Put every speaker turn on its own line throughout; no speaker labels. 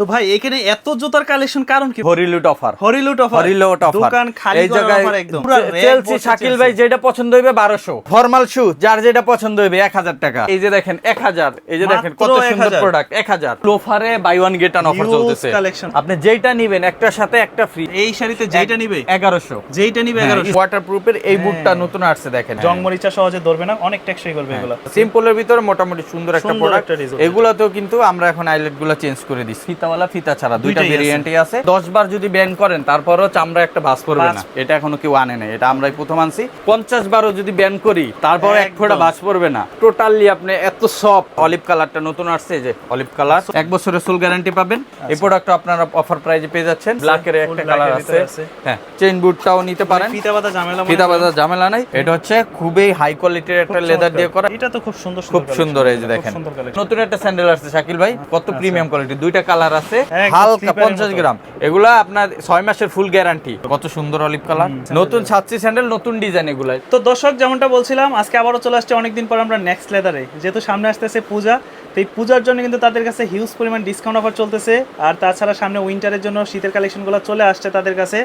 তো ভাই এখানে এত জুতার কালেকশন কারণ কি?
হরিলুট অফার
হরিলুট অফার
হরিলুট অফার
দোকান খালি
এই জায়গায়
একদম। পুরা
চেলসি শাকিল ভাই যেটা পছন্দ হইবে বারোশো। ফর্মাল শু যার যেটা পছন্দ হইবে এক হাজার টাকা। এই যে দেখেন এক হাজার। এই যে দেখেন কত সুন্দর প্রোডাক্ট এক হাজার। লোফারে buy one get one offer চলতেছে। আপনি যেইটা নিবেন একটার সাথে একটা ফ্রি
এই শাড়িতে যেইটা নিবে?
এগারোশো।
যেইটা নিবে এগারোশো।
ওয়াটার প্রুফের এই বুটটা নতুন আসছে দেখেন।
জং মরিচা সহজে ধরবে না অনেক টেকসই করবে এগুলো।
সিম্পলের ভিতরে মোটামুটি সুন্দর একটা প্রোডাক্ট
design।
কিন্তু আমরা এখন আইলেটগুলো চেঞ্জ করে দিচ্ছি। ফিতাওয়ালা ফিতা ছাড়া দুইটা ভেরিয়েন্টই আছে। দশ বার যদি ব্যান করেন তারপরও চামড়া একটা ভাস করবে না। এটা এখনও কেউ আনে নাই। এটা আমরাই প্রথম আনছি। পঞ্চাশ বারও যদি ব্যান করি তারপর এক ফোঁটা ভাস পড়বে না। টোটালি আপনি এত সফট অলিভ কালারটা নতুন আসছে যে অলিভ কালার এক বছরের ফুল গ্যারান্টি পাবেন। এই প্রোডাক্টটা আপনারা অফার প্রাইজে পেয়ে যাচ্ছেন। ব্ল্যাকের একটা কালার আছে। হ্যাঁ চেইন বুটটাও নিতে পারেন।
ফিতা বাদা ঝামেলা মনে
ফিতা। বাজার ঝামেলা নাই। এটা হচ্ছে খুবই হাই কোয়ালিটির একটা লেদার দিয়ে করা।
এটা তো খুব সুন্দর
খুব সুন্দর এই যে দেখেন। নতুন একটা স্যান্ডেল আসছে শাকিল ভাই। কত প্রিমিয়াম কোয়ালিটি দুইটা কালার আছে হালকা পঞ্চাশ গ্রাম। এগুলা আপনার ছয় মাসের ফুল গ্যারান্টি কত সুন্দর অলিভ কালার নতুন ছাত্রী স্যান্ডেল নতুন ডিজাইন এগুলা
তো দর্শক যেমনটা বলছিলাম আজকে আবারও চলে আসছে অনেকদিন পর আমরা নেক্সট লেদারে যেহেতু সামনে আসতেছে পূজা তো এই পূজার জন্য কিন্তু তাদের কাছে হিউজ পরিমাণ ডিসকাউন্ট অফার চলতেছে। আর তাছাড়া সামনে উইন্টারের জন্য শীতের কালেকশনগুলো চলে আসছে তাদের কাছে।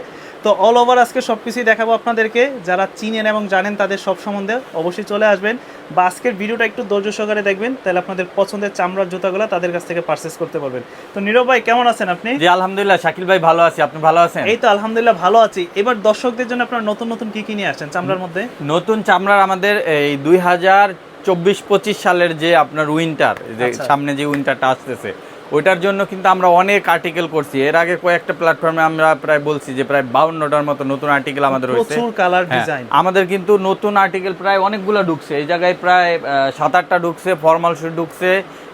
তো অল ওভার আজকে সব কিছুই দেখাবো আপনাদেরকে। যারা চিনেন এবং জানেন তাদের সব সম্বন্ধে অবশ্যই চলে আসবেন। বা আজকের ভিডিওটা একটু ধৈর্য সহকারে দেখবেন তাহলে আপনাদের পছন্দের চামড়ার জুতাগুলো তাদের কাছ থেকে পারচেস করতে পারবেন। তো নীরব ভাই কেমন আছেন আপনি?
জি আলহামদুলিল্লাহ। শাকিল ভাই ভালো আছি আপনি ভালো আছেন?
এই তো আলহামদুলিল্লাহ ভালো আছি। এবার দর্শকদের জন্য আপনারা নতুন নতুন কি কি নিয়ে আসছেন চামড়ার মধ্যে?
নতুন চামড়ার আমাদের এই দুই হাজার চব্বিশ পঁচিশ সালের যে আপনার উইন্টার যে
আচ্ছা।
সামনে যে উইন্টারটা আসতেছে ওইটার জন্য কিন্তু আমরা অনেক আর্টিকেল করছি। এর আগে কয়েকটা প্ল্যাটফর্মে আমরা প্রায় বলছি যে প্রায় বাউন্নটার মতো নতুন আর্টিকেল আমাদের রয়েছে
কালার ডিজাইন
আমাদের কিন্তু নতুন আর্টিকেল প্রায় অনেকগুলো ঢুকছে। এই জায়গায় প্রায় সাত আটটা ঢুকছে ফর্মাল শুট ঢুকছে।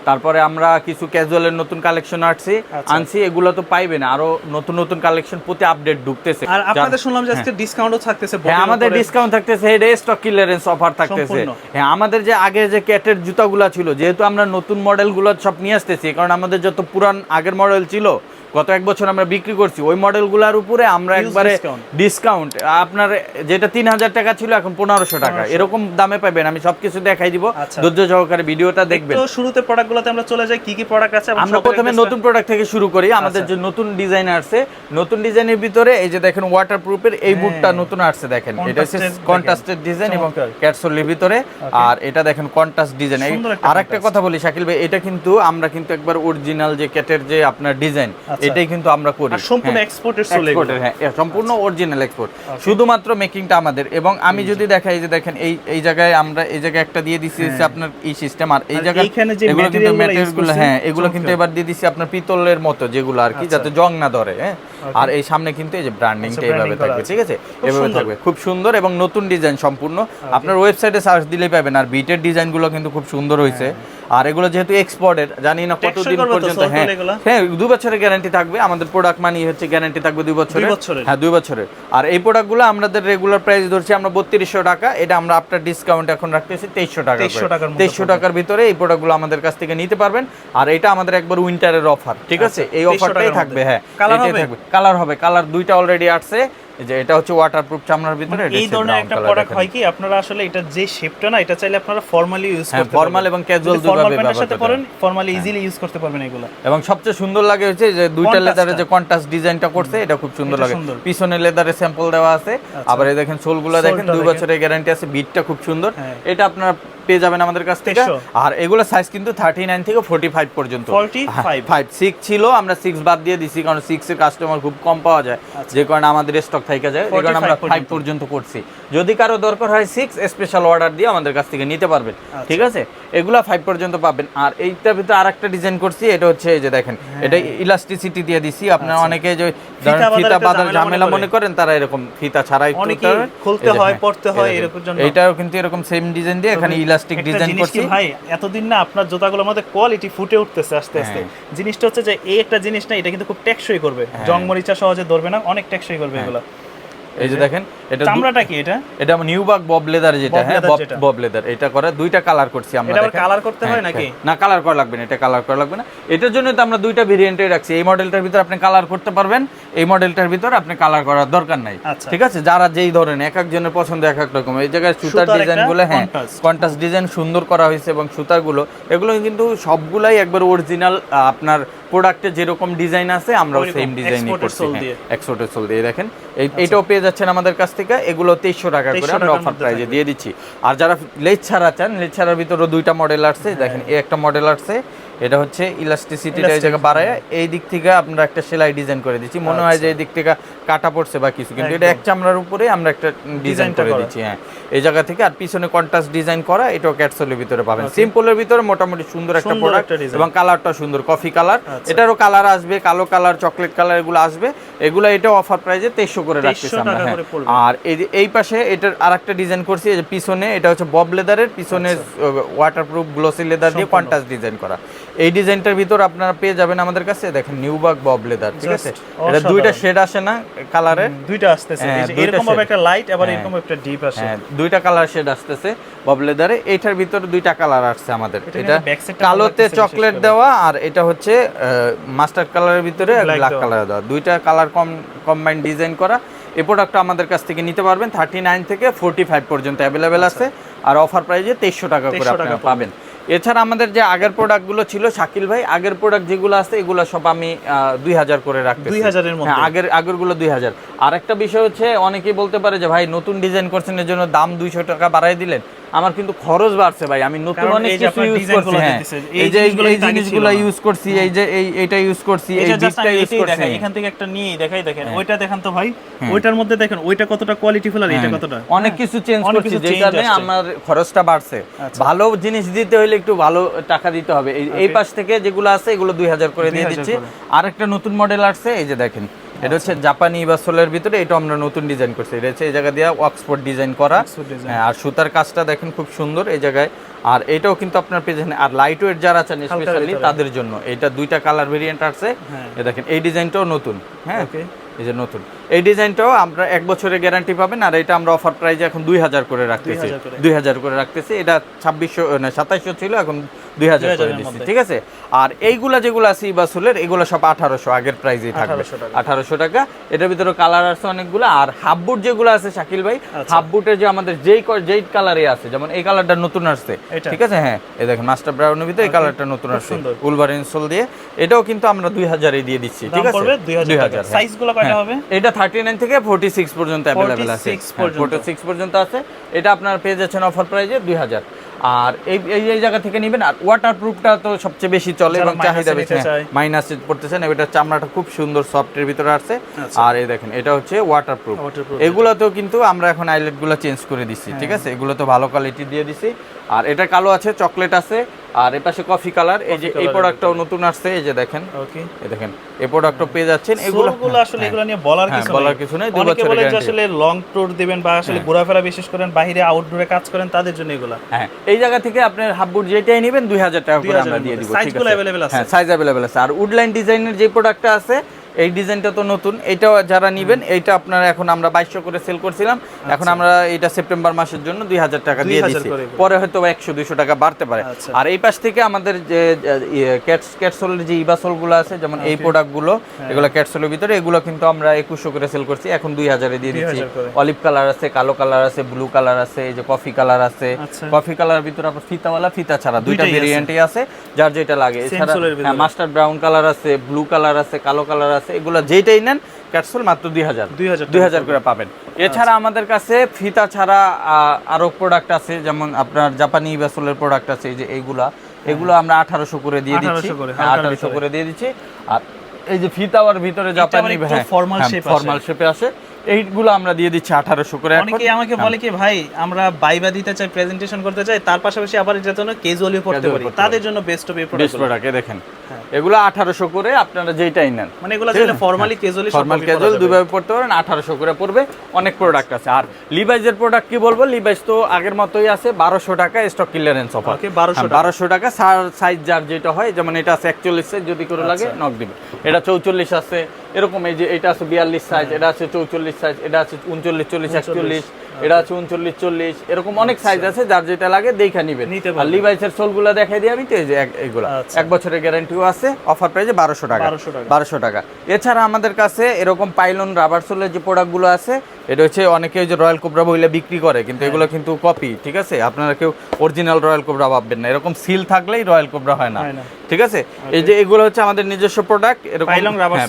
তারপরে আমরা কিছু ক্যাজুয়ালের নতুন কালেকশন আসছি
আচ্ছা।
আনছি এগুলো তো পাইবে না। আরও নতুন নতুন কালেকশন প্রতি আপডেট ঢুকতেছে।
আর আপনাদের শুনলাম যে আজকে ডিসকাউন্টও থাকতেছে
হ্যাঁ আমাদের ডিসকাউন্ট থাকতেছে। হেড স্টক ক্লিয়ারেন্স অফার থাকতেছে। হ্যাঁ আমাদের যে আগে যে ক্যাটের জুতাগুলো ছিল যেহেতু আমরা নতুন মডেলগুলো সব নিয়ে আসতেছি কারণ আমাদের যত পুরান আগের মডেল ছিল গত এক বছর আমরা বিক্রি করছি ওই মডেলগুলোর উপরে আমরা একবারে ডিসকাউন্ট আপনার যেটা তিন হাজার টাকা ছিল এখন পনেরোশো টাকা। এরকম দামে পাবেন আমি সবকিছু দেখাই দিব।
আচ্ছা।
ধৈর্য সহকারে ভিডিওটা দেখবেন।
তো শুরুতে প্রোডাক্টগুলোতে আমরা চলে যাই কি কি প্রোডাক্ট আছে
আমরা প্রথমে নতুন প্রোডাক্ট থেকে শুরু করি আমাদের
আচ্ছা।
যে নতুন ডিজাইন আসছে নতুন ডিজাইনের ভিতরে এই যে দেখেন ওয়াটার প্রুফের এই বুটটা নতুন আসছে দেখেন। এটা হচ্ছে কন্ট্রাস্টেড ডিজাইন এবং। ক্যাটসোলের ভিতরে। আর এটা দেখেন কন্ট্রাস্ট ডিজাইন আর একটা কথা বলি শাকিল ভাই এটা কিন্তু আমরা কিন্তু একবার অরিজিনাল যে ক্যাটের যে আপনার ডিজাইন। এটাই কিন্তু আমরা করি।
সম্পূর্ণ
হ্যাঁ।
এক্সপোর্টের সোলে
এক্সপোর্টের হ্যাঁ সম্পূর্ণ অরিজিনাল এক্সপোর্ট শুধুমাত্র মেকিংটা আমাদের। এবং আমি যদি দেখাই যে দেখেন এই এই জায়গায় আমরা এই জায়গায় একটা দিয়ে দিছি হচ্ছে আপনার এই সিস্টেম আর এই জায়গায় এগুলো কিন্তু
material গুলো use
material গুলো
করছি,
হ্যাঁ এগুলো কিন্তু এবার দিয়ে দিছি আপনার পিতলের মতো যেগুলো আর কি
আচ্ছা।
যাতে জং না ধরে হ্যাঁ। আর এই সামনে কিন্তু এই যে ব্র্যান্ডিংটা
আচ্ছা,
এইভাবে থাকবে ঠিক আছে? এভাবে থাকবে। খুব সুন্দর এবং নতুন ডিজাইন সম্পূর্ণ। আপনার ওয়েবসাইটে সার্চ দিলেই পাবেন আর বিটের ডিজাইনগুলো কিন্তু খুব সুন্দর হয়েছে আর এগুলো যেহেতু এক্সপোর্টের জানি না। কতদিন পর্যন্ত হ্যাঁ। হ্যাঁ দুই বছরের গ্যারান্টি থাকবে। আমাদের প্রোডাক্ট মানি হচ্ছে গ্যারান্টি থাকবে দুই বছরের। হ্যাঁ দুই বছরের। আর এই প্রোডাক্টগুলো আমাদের রেগুলার প্রাইস ধরছি আমরা বত্রিশশো টাকা। এটা আমরা আপনার ডিসকাউন্ট এখন রাখতেছি তেইশশো টাকা
2300 টাকার মধ্যে
তেইশশো। টাকার ভিতরে এই প্রোডাক্টগুলো আমাদের কাছ থেকে নিতে পারবেন। আর এটা আমাদের একবার উইন্টারের অফার ঠিক আছে? এই
2300
অফারটাই থাকবে হ্যাঁ। থাকবে। কালার হবে। কালার দুইটা অলরেডি আসছে। যে এটা হচ্ছে ওয়াটারপ্রুফ চামড়ার ভিতরে
এই ধরনের একটা প্রোডাক্ট। হয় কি আপনারা আসলে এটা যে শেপটা না এটা চাইলে আপনারা ফর্মালি ইউজ
হ্যাঁ,
করতে
formal এবং casual
ফর্মাল প্যান্টের সাথে
ব্যবহার
পরেন
করতে
ফর্মালি ইজিলি ইউজ করতে পারবেন এগুলো।
এবং সবচেয়ে সুন্দর লাগে হচ্ছে যে দুইটা লেদারে যে কন্ট্রাস্ট ডিজাইনটা করছে এটা খুব সুন্দর লাগে। পিছনে লেদারে স্যাম্পল দেওয়া আছে। আবার এই দেখেন সোলগুলো দেখেন দুই বছরের গ্যারান্টি আছে বিটটা খুব সুন্দর।
হ্যাঁ।
এটা আপনারা পেয়ে যাবেন আমাদের কাছ থেকে। আর এগুলো সাইজ কিন্তু থার্টি নাইন থেকে ফোর্টি ফাইভ পর্যন্ত ফাইভ সিক্স ছিল আমরা সিক্স বাদ দিয়ে দিছি কারণ সিক্স এর কাস্টমার খুব কম পাওয়া যায়। যে কারণে আমাদের স্টক থেকে যায় যে কারণে আমরা ফাইভ পর্যন্ত। করছি। যদি কারও দরকার হয় সিক্স স্পেশাল অর্ডার দিয়ে আমাদের কাছ থেকে নিতে পারবেন।
আচ্ছা।
ঠিক আছে? এগুলা ফাইভ পর্যন্ত পাবেন। আর এইটার ভিতরে আর একটা ডিজাইন করছি এটা হচ্ছে এই যে দেখেন এটা ইলাস্টিসিটি দিয়ে দিছি। আপনারা অনেকে যে
হ্যাঁ। ফিতা একটা ঝামেলা মনে
করেন তারা এরকম ফিতা ছাড়াই।
খুলতে হয়,
হ্যাঁ,
পড়তে হয়। এরকম।
এইটাও কিন্তু এরকম সেম ডিজাইন দিয়ে এখানে ইলাস্টিক ডিজাইন করছি।
ভাই এতদিন না আপনার জুতাগুলোর মধ্যে কোয়ালিটি ফুটে উঠতেছে আস্তে আস্তে।
হ্যাঁ।
জিনিসটা হচ্ছে যে এই একটা জিনিস না এটা কিন্তু খুব টেকসই করবে। জং মরিচা সহজে ধরবে না অনেক টেকসই করবে
হ্যাঁ।
এগুলো।
এই যে দেখেন এটা
চামড়াটা কি এটা?
এটা নিউবাক বব লেদার যেটা হ্যাঁ বব লেদার এটা করা দুইটা কালার করছি আমরা
এটা কালার করতে হয়
হ্যাঁ,
নাকি?
হ্যাঁ। না কালার করা লাগবে না এটা কালার করা লাগবে না। এটার জন্য তো আমরা দুইটা ভেরিয়েন্টে রাখছি। এই মডেলটার ভিতর আপনি কালার করতে পারবেন এই মডেলটার ভিতর আপনি কালার করার দরকার নাই।
আচ্ছা।
ঠিক আছে? যারা যেই ধরেন এক একজনের পছন্দ এক এক রকম। এই জায়গায় সুতার ডিজাইনগুলো হ্যাঁ। কন্ট্রাস্ট ডিজাইন সুন্দর করা হয়েছে এবং সুতাগুলো এগুলো কিন্তু সবগুলাই একবার অরিজিনাল আপনার প্রোডাক্টে যেরকম ডিজাইন আছে আমরাও সেম ডিজাইনই করছি
sole
হ্যাঁ, এক্সপোর্টের সোল দিয়ে। দেখেন এই এইটাও পেয়ে যাচ্ছেন আমাদের কাছ থেকে এগুলো তেইশশো টাকা করে আমরা অফার প্রাইজে দিয়ে দিচ্ছি। আর যারা লেজ ছাড়া চান লেজ ছাড়ার ভিতরে দুইটা মডেল আসছে দেখেন এই একটা মডেল আসছে এটা হচ্ছে ইলাস্টিসিটিটা এই জায়গায় বাড়ায়। এই দিক থেকে আমরা একটা সেলাই ডিজাইন করে দিচ্ছি। মনে হয় যে এই দিক থেকে কাটা পড়ছে বা কিছু কিন্তু এটা এক চামড়ার উপরে আমরা একটা ডিজাইন করে। দিচ্ছি হ্যাঁ। এই জায়গা থেকে আর পিছনে কন্ট্রাস্ট ডিজাইন করা এটাও ক্যাটসলের ভিতরে পাবেন। সিম্পলের ভিতরে মোটামুটি সুন্দর একটা প্রোডাক্ট এবং কালারটা সুন্দর কফি কালার
আচ্ছা।
এটারও কালার আসবে কালো কালার চকলেট কালার এগুলো আসবে। এগুলো এটাও অফার প্রাইজে তেইশশো করে
2300
রাখতেছি আমরা হ্যাঁ। আর এই যে এই পাশে এটার আর একটা ডিজাইন করছি পিছনে এটা হচ্ছে বব লেদারের পিছনে ওয়াটারপ্রুফ গ্লোসি লেদার দিয়ে
আচ্ছা।
কন্ট্রাস্ট ডিজাইন করা। এই ডিজাইনটার ভিতর আপনারা পেয়ে যাবেন আমাদের কাছে দেখেন নিউবাক বব লেদার ঠিক আছে? এটা দুইটা শেড আসে না কালারের
দুইটা আসতেছে।
হ্যাঁ,
এই যে
দুইটা
এরকম ভাবে একটা লাইট আবার
হ্যাঁ।
এরকম একটা ডিপ আসে।
হ্যাঁ দুইটা কালার শেড আসতেছে বব লেদারে এইটার ভিতরে দুইটা কালার আসছে আমাদের।
এটা
কালোতে চকলেট দেওয়া আর এটা হচ্ছে মাস্টার্ড কালারের ভিতরে ব্ল্যাক কালার দেওয়া। দুইটা কালার কম কম্বাইন ডিজাইন করা। এই প্রোডাক্টটা আমাদের কাছ থেকে নিতে পারবেন। থার্টি নাইন থেকে ফোর্টি ফাইভ পর্যন্ত অ্যাভেলেবেল আছে। আর অফার প্রাইজে তেইশশো টাকা করে আপনারা পাবেন। এছাড়া আমাদের যে আগের প্রোডাক্টগুলো ছিল শাকিল ভাই আগের প্রোডাক্ট যেগুলো আছে এগুলো সব আমি দুই হাজার করে রাখতে
2000 এর মধ্যে?
আগের আগেরগুলো দুই হাজার। আর একটা বিষয় হচ্ছে অনেকেই বলতে পারে যে ভাই নতুন ডিজাইন করছেন এর জন্য দাম দুইশো টাকা বাড়াই দিলেন। আমার কিন্তু খরচ বাড়ছে ভাই। আমি নতুন অনেক কিছু ইউজ করছি হ্যাঁ। এই যে এই-
জিনিসগুলো
এই জিনিসগুলো ইউজ করছি এই যে এই এটা ইউজ করছি এই
আমি
ইউজ করছি।
এখান থেকে একটা নিয়ে দেখাই দেখেন।
হ্যাঁ।
ওইটা দেখান তো ভাই ওইটার মধ্যে দেখেন ওইটা কতটা কোয়ালিটিফুল আর এটা
হ্যাঁ,
কতটা?
অনেক কিছু চেঞ্জ করছি যে কারণে আমার খরচটা বাড়ছে।
আচ্ছা।
ভালো জিনিস দিতে হলে একটু ভালো টাকা দিতে হবে। এই-. পাশ থেকে যেগুলো আছে এগুলো দুই হাজার করে দিয়ে দিচ্ছি। আর একটা নতুন মডেল আসছে এই যে দেখেন। এটা হচ্ছে জাপানি বা সোলের ভিতরে এটা আমরা নতুন ডিজাইন করছি। এটা হচ্ছে এই জায়গা দিয়ে অক্সফোর্ড ডিজাইন করা। হ্যাঁ আর সুতার কাজটা দেখেন খুব সুন্দর এই জায়গায়। আর এটাও কিন্তু আপনার যাবেন। আর লাইট ওয়েট যারা আছেন স্পেশালি তাদের জন্য। এটা দুইটা কালার ভেরিয়েন্ট আছে
হ্যাঁ।
দেখেন এই ডিজাইনটাও নতুন। হ্যাঁ. এই যে নতুন। এই ডিজাইনটাও আমরা এক বছরের গ্যারান্টি পাবেন আর এটা আমরা অফার প্রাইজে এখন দুই হাজার করে রাখতেছি। দুই হাজার করে। রাখতেছি। এটা ছাব্বিশশো না সাতাইশশো ছিল এখন দুই হাজার করে দিচ্ছি ঠিক আছে? আর এইগুলা যেগুলো আছে ইবাসুলের এগুলো সব আঠারোশো আগের প্রাইজেই থাকবে। আঠারোশো টাকা। এটার ভিতরে কালার আছে অনেকগুলো। আর হাফ বুট যেগুলো আছে শাকিল ভাই
আচ্ছা।
হাফ বুটের যে আমাদের যেই যেই কালারে আছে যেমন এই কালারটা নতুন আসছে ঠিক আছে? হ্যাঁ এই দেখেন মাস্টার ব্রাউনের ভিতরে এই কালারটা নতুন
খুব
আসছে। উলভার ইনসোল দিয়ে। এটাও কিন্তু আমরা দুই হাজারে দিয়ে দিচ্ছি ঠিক আছে?
পড়বে 2000 টাকা।
2000 হ্যাঁ। হ্যাঁ।
হবে?
এটা থার্টি নাইন থেকে ফোর্টি সিক্স পর্যন্ত অ্যাভেলেবেল আছে
46 পর্যন্ত।
ফোর্টি সিক্স পর্যন্ত আছে এটা আপনার পেয়ে যাচ্ছেন অফার প্রাইজে দুই হাজার আর এই এই জায়গা থেকে নেবেন আর ওয়াটার প্রুফটা তো সবচেয়ে বেশি চলে এবং চাহিদা বেশি। মাইনাস পড়তেছেন এটা চামড়াটা খুব সুন্দর সফটের ভিতরে আছে
আচ্ছা।
আর এই দেখেন এটা হচ্ছে ওয়াটার প্রুফ
Waterproof
এগুলোতেও কিন্তু আমরা এখন আইলেটগুলো চেঞ্জ করে দিচ্ছি
হ্যাঁ।
ঠিক আছে এগুলো তো ভালো কোয়ালিটি দিয়ে দিছি আর এটা কালো আছে চকলেট আছে আর এই পাশে কফি কালার এই যে এই প্রোডাক্টটাও নতুন আসছে এই যে দেখেন।
ওকে
এই দেখেন এই প্রোডাক্টও পেয়ে যাচ্ছেন এগুলো
গুলো আসলে
হ্যাঁ।
এগুলো নিয়ে বলার কিছু নেই।
বলার কিছু নেই, দুই
অনেকে
বছরের
যে আসলে লং ট্যুর দিবেন বা আসলে ঘোরাফেরা বিশেষ করেন বাইরে আউটডোরে কাজ করেন তাদের জন্য এগুলো।
হ্যাঁ এই জায়গা থেকে আপনি হাফ বুট যেটাই নেবেন দুই হাজার টাকা করে আমরা দিয়ে। দিব
সাইজগুলো अवेलेबल
আছে। হ্যাঁ সাইজ अवेलेबल আছে। আর উডলাইন ডিজাইনের যে প্রোডাক্টটা আছে এই ডিজাইনটা তো নতুন এটাও যারা নিবেন এইটা আপনার এখন আমরা বাইশশো করে সেল করছিলাম এখন
আচ্ছা।
আমরা এটা সেপ্টেম্বর মাসের জন্য দুই হাজার টাকা দিয়ে দিচ্ছি পরে হয়তো একশো দুইশো টাকা বাড়তে পারে।
আচ্ছা।
আর এই পাশ থেকে আমাদের যে ক্যাটস ক্যাটসোলের যে ইবাসোলগুলো আছে যেমন এই প্রোডাক্টগুলো
হ্যাঁ।
এগুলো ক্যাটসোলের ভিতরে এগুলো কিন্তু আমরা একুশশো করে সেল করছি। এখন দুই হাজারে দিয়ে দিচ্ছি। অলিভ কালার আছে কালো কালার আছে ব্লু কালার আছে এই যে কফি কালার আছে।
আচ্ছা।
কফি কালার ভিতরে আপনার ফিতাওয়ালা ফিতা ছাড়া দুইটা। ভেরিয়েন্টই আছে যার যেটা লাগে। এছাড়া মাস্টার ব্রাউন কালার আছে ব্লু কালার আছে কালো কালার আছে এগুলো যেইটাই নেন ক্যাটসোল মাত্র দুই হাজার। দুই হাজার করে পাবেন। এছাড়া আমাদের কাছে ফিতা ছাড়া আহ, আরও প্রোডাক্ট আছে যেমন আপনার জাপানি ব্যাসলের প্রোডাক্ট আছে এই যে এইগুলা। এগুলো আমরা আঠারোশো করে দিয়ে দিচ্ছি।
1800 করে, হালকার
আঠারোশো করে দিয়ে দিচ্ছি। আর এই যে ফিতাওয়ার ভিতরে জাপানি। ফর্মাল শেপে আসে। এইগুলো আমরা দিয়ে দিচ্ছি আঠারোশো করে।
অনেকে আমাকে বলে কি ভাই আমরা বাইবা দিতে চাই প্রেজেন্টেশন করতে চাই তার পাশাপাশি আবার এটার জন্য ক্যাজুয়ালি পড়তে পারি। তাদের জন্য বেস্ট অফ এই প্রোডাক্ট
দেখেন।
হ্যাঁ।
এগুলো আঠারোশো করে আপনারা যেইটাই নেন।
মানে এগুলো যেগুলো ফর্মালি ক্যাজুয়ালি
ফর্মাল ক্যাজুয়াল দুইভাবে পড়তে পারেন আঠারোশো করে পড়বে অনেক প্রোডাক্ট আছে। আর লিভাইজের প্রোডাক্ট কি বলব? লিভাইজ তো আগের মতোই আছে বারোশো টাকা স্টক ক্লিয়ারেন্স অফার
Okay, 1200
বারোশো টাকা সাইজ যার যেটা হয় যেমন এটা আছে একচল্লিশ সাইজ যদি করে লাগে নক দিবে এটা চৌচল্লিশ আছে এরকম এই যে এটা আছে বিয়াল্লিশ সাইজ
হ্যাঁ।
এটা আছে চৌচল্লিশ সাইজ এটা আছে উনচল্লিশ চল্লিশ একচল্লিশ। এটা আছে উনচল্লিশ চল্লিশ এরকম অনেক সাইজ আছে যার যেটা লাগে দেখা নিবেন।
আচ্ছা।
আর লিভাইসের সোলগুলো দেখাই দিই আমি তো এই যে এক-
আচ্ছা।
এক বছরের গ্যারান্টিও আছে অফার প্রাইসে বারোশো টাকা। বারোশো টাকা। এছাড়া আমাদের কাছে এরকম পাইলন রাবার সোলের যে প্রোডাক্টগুলো আছে এটা হচ্ছে অনেকে যে রয়্যাল কোবরা বইলে বিক্রি করে কিন্তু
হ্যাঁ।
এগুলো কিন্তু কপি ঠিক আছে? আপনারা কেউ অরিজিনাল রয়্যাল কোবরা ভাববেন না। এরকম সিল থাকলেই রয়্যাল কোবরা হয় না। ঠিক আছে? এই যে এগুলো হচ্ছে আমাদের নিজস্ব প্রোডাক্ট এরকম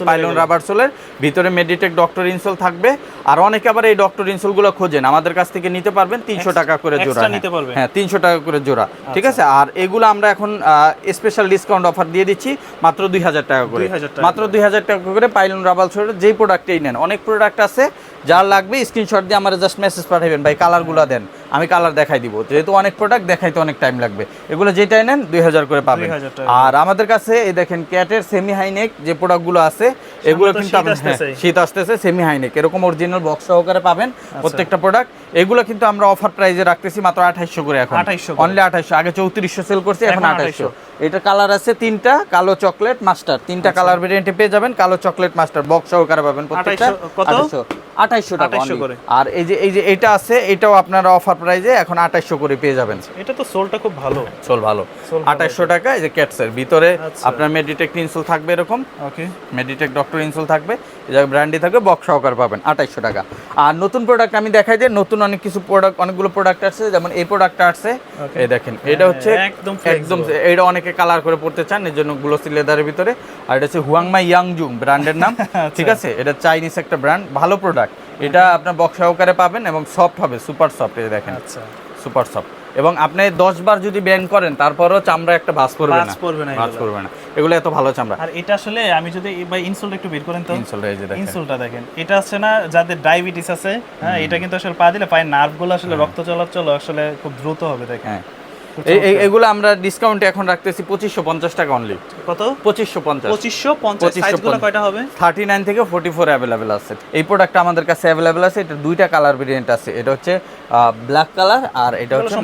পাইলন রাবার সোলের ভিতরে মেডিটেক ডক্টর ইনসোল থাকবে। আর অনেকে আবার এই ডক্টর ইনসোলগুলো খোঁজেন। আমাদের কাছ থেকে নিতে পারবেন তিনশো টাকা করে জোড়া।
নিতে পারবেন।
হ্যাঁ তিনশো টাকা করে জোড়া ঠিক আছে? আর এগুলো আমরা এখন স্পেশাল ডিসকাউন্ট অফার দিয়ে দিচ্ছি মাত্র দুই হাজার টাকা করে।
2000 টাকা
মাত্র দুই হাজার টাকা করে পাইলন রাবাল ছোট যেই প্রোডাক্টেই নেন। অনেক প্রোডাক্ট আছে যার লাগবে স্ক্রিনশট দিয়ে আমার জাস্ট মেসেজ পাঠাবেন ভাই কালারগুলো দেন আমি কালার দেখাই দিব। যেহেতু অনেক প্রোডাক্ট দেখাইতে অনেক টাইম লাগবে। এগুলো যেটাই নেন দুই হাজার করে পাবেন। আর আমাদের কাছে এই দেখেন ক্যাটের সেমি হাইনেক যে প্রোডাক্টগুলো আছে এগুলো কিন্তু
শীত
হ্যাঁ,
আসতেছে।
শীত আসতেছে সেমি হাইনেক এরকম অরিজিনাল বক্স সহকারে পাবেন প্রত্যেকটা প্রোডাক্ট এগুলো কিন্তু আমরা অফার প্রাইজে রাখতেছি মাত্র আঠাইশশো করে এখন।
2800
অনলি আঠাইশশো। আগে চৌত্রিশশো সেল করছি এখন আঠাইশশো। এটা কালার আছে তিনটা কালো চকলেট মাস্টার তিনটা
আচ্ছা।
কালার ভেরিয়েন্টে পেয়ে যাবেন কালো চকলেট মাস্টার বক্স সহকারে পাবেন প্রত্যেকটা।
2800
আঠাইশশো। আঠাইশশো টাকা
2800
only।
করে।
আর এই যে এই যে এটা আছে এটাও আপনারা অফার প্রাইসে এখন আঠাইশশো করে পেয়ে যাবেন।
এটা তো সোলটা খুব ভালো। সোল ভালো।
আঠাইশশো টাকা এই যে ক্যাটসের ভিতরে
আচ্ছা।
আপনার মেডিটেক ইনসোল থাকবে এরকম।
ওকে
মেডিটেক ডক্টর ইনসোল থাকবে। এই জায়গায় ব্র্যান্ডি থাকবে বক্স সহকার পাবেন আঠাইশশো টাকা। আর নতুন প্রোডাক্ট আমি দেখাই যে নতুন অনেক কিছু প্রোডাক্ট অনেকগুলো প্রোডাক্ট আছে যেমন এই প্রোডাক্টটা আসছে। এই দেখেন এটা হচ্ছে
একদম
একদম এটা অনেকে কালার করে পড়তে চান এর জন্য গ্লোসি লেদারের ভিতরে। আর এটা হচ্ছে হুয়াংমাই ইয়াংজুং ব্র্যান্ডের নাম। ঠিক আছে? এটা চাইনিজ একটা ব্র্যান্ড ভালো প্রোডাক্ট এটা আপনার বক্স সহকারে পাবেন এবং সফট হবে সুপার সফট এই দেখেন।
আচ্ছা।
সুপার সফট এবং আপনি দশ বার যদি ব্যান করেন তারপরও চামড়া একটা ভাঁজ করবে না।
পড়বে না
ভাঁজ। করবে না। এগুলো এত ভালো চামড়া।
আর এটা আসলে আমি যদি ভাই ইনসোলটা একটু বের করেন তো।
ইনসোলটা এই যে দেখেন।
ইনসোলটা দেখেন। এটা আছে না যাদের ডায়াবেটিস আছে হ্যাঁ এটা কিন্তু আসলে পা দিলে পায়ের নার্ভগুলো আসলে রক্ত চলাচল আসলে খুব দ্রুত হবে দেখেন।
হ্যাঁ। এগুলো আমরা ডিসকাউন্টে এখন রাখতেছি পঁচিশশো পঞ্চাশ টাকা অনলি
কত?
পঁচিশশো পঞ্চাশ।
পঁচিশশো পঞ্চাশ। কয়টা হবে?
থার্টি নাইন থেকে ফোর্টি ফোর অ্যাভেলেবেল আছে। এই প্রোডাক্টটা আমাদের কাছে অ্যাভেলেবেল আছে এটা দুইটা কালার ভেরিয়েন্ট আছে। এটা হচ্ছে ব্ল্যাক কালার আর এটা হচ্ছে।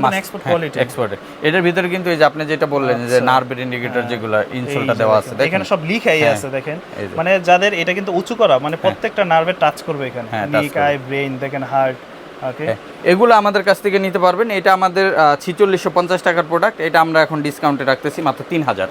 এক্সপোর্ট এটার ভিতরে কিন্তু এই যে আপনি যেটা বললেন যে
আচ্ছা।
নার্ভ ইন্ডিকেটর যেগুলো ইনসোলটা দেওয়া আছে
এখানে সব লিখাই
হ্যাঁ।
আছে দেখেন। মানে যাদের এটা কিন্তু উঁচু করা মানে প্রত্যেকটা নার্ভে টাচ করবে এখানে।
হ্যাঁ, করবে।
আই ব্রেইন দেখেন হার্ট
হ্যাঁ, এগুলো আমাদের কাছ থেকে নিতে পারবেন। এটা আমাদের ছিচল্লিশশো পঞ্চাশ টাকার প্রোডাক্ট এটা আমরা এখন ডিসকাউন্টে রাখতেছি মাত্র তিন হাজার।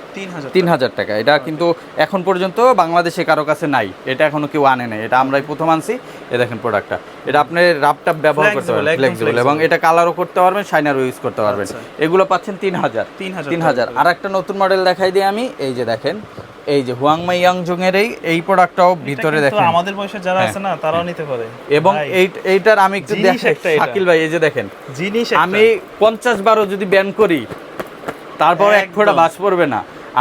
তিন হাজার
টাকা। এটা কিন্তু এখন পর্যন্ত বাংলাদেশে কারও কাছে নাই। এটা এখনও কেউ আনে নাই। এটা আমরাই প্রথম আনছি। এ দেখেন প্রোডাক্টটা এটা আপনি রাপটা ব্যবহার করতে পারবেন। ফ্লেক্সিবল এবং এটা কালারও করতে পারবেন শাইনারও ইউজ করতে পারবেন।
আচ্ছা।
এগুলো পাচ্ছেন তিন হাজার।
তিন হাজার।
আর একটা নতুন মডেল দেখাই দিই আমি। এই যে দেখেন। এই যে হুয়াংমাই ইয়াংজং এর এই এই প্রোডাক্টটাও ভিতরে
এটা
দেখেন।
আমাদের বয়সে যারা
হ্যাঁ,
আছে না তারাও নিতে পারে।
এবং এই এইটার আমি একটু দেখাই শাকিল ভাই এই যে দেখেন।
জিনিস
আমি পঞ্চাশ বারও যদি ব্যান করি তারপর এক ফোঁটা। বাস পড়বে না।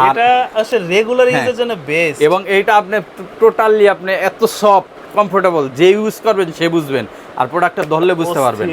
এটা আসলে রেগুলার। ইউজের জন্য বেস্ট
এবং এইটা আপনি টোটালি আপনি এত সফট কমফোর্টেবল যে ইউজ করবেন সে বুঝবেন। আর প্রোডাক্টটা ধরলে বুঝতে পারবেন।